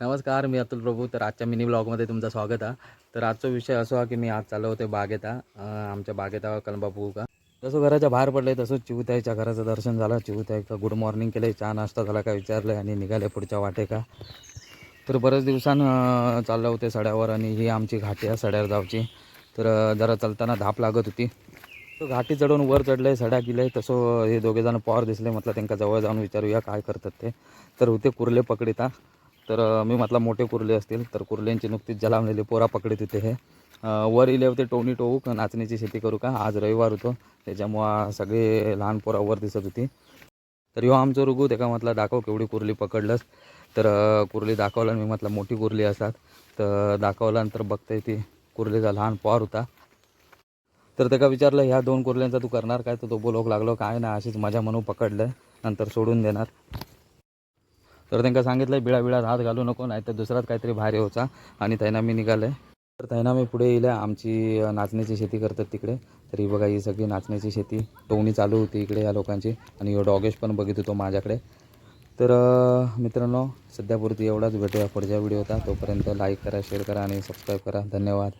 नमस्कार मी अतुल प्रभू. तर आजच्या मिनी ब्लॉगमध्ये तुमचं स्वागत आहे. तर आजचा विषय असो हा की मी आज चाललो होते बागेता आमच्या बागेता कलंबापू का? जसं घराच्या बाहेर पडले तसंच चिवताईच्या घराचं दर्शन झालं. चिवताईचं गुड मॉर्निंग केलं चहा नाश्ता झाला का विचारलं आणि निघाले पुढच्या वाटे का? तर बरेच दिवसानं चाललं होते सड्यावर आणि ही आमची घाटी आहे सड्यावर जावची तर जरा चालताना धाप लागत होती. तो घाटी चढून वर चढले सड्या गेले तसं हे दोघे जण पॉवर दिसले. म्हटलं त्यांना जवळ जाऊन विचारूया काय करतात ते. तर होते कुर्ले पकडिता. तर मी म्हटलं मोठे कुर्ले असतील तर कुर्ल्यांची नुकतीच जलावलेली पोरा पकडीत होते हे. वर इले होते टोनी टोऊक नाचणीची शेती करू का? आज रविवार होतो त्याच्यामुळं सगळे लहान पोरा वर दिसत होती. तर ह्यो आमचं रुगू त्याका म्हटलं दाखव केवढी कुर्ली पकडलंस. तर कुर्ली दाखवलं मी म्हटलं मोठी कुर्ली असतात तर दाखवल्यानंतर बघताय ती कुर्लीचा लहान पॉर होता. तर त्याका विचारलं ह्या दोन कुर्ल्यांचा तू करणार काय? तर तो बोलोक लागलो काय ना अशीच मजा म्हणून पकडलं नंतर सोडून देणार. तर त्यांना सांगितलं बिळा बिळात हात घालू नको नाही तर दुसराच काहीतरी भारी यायचा आणि त्यांना मी निघालं तर त्यांना मी पुढे येईल आमची नाचण्याची शेती करतात तिकडे. तर ही बघा ही सगळी नाचण्याची शेती टोवणी चालू होती इकडे या लोकांची. आणि ह्यो डॉगेश पण बघित होतो माझ्याकडे. तर मित्रांनो सध्यापुरती एवढाच. भेटूया पुढच्या व्हिडिओ होता तोपर्यंत लाईक करा शेअर करा आणि सबस्क्राईब करा. धन्यवाद.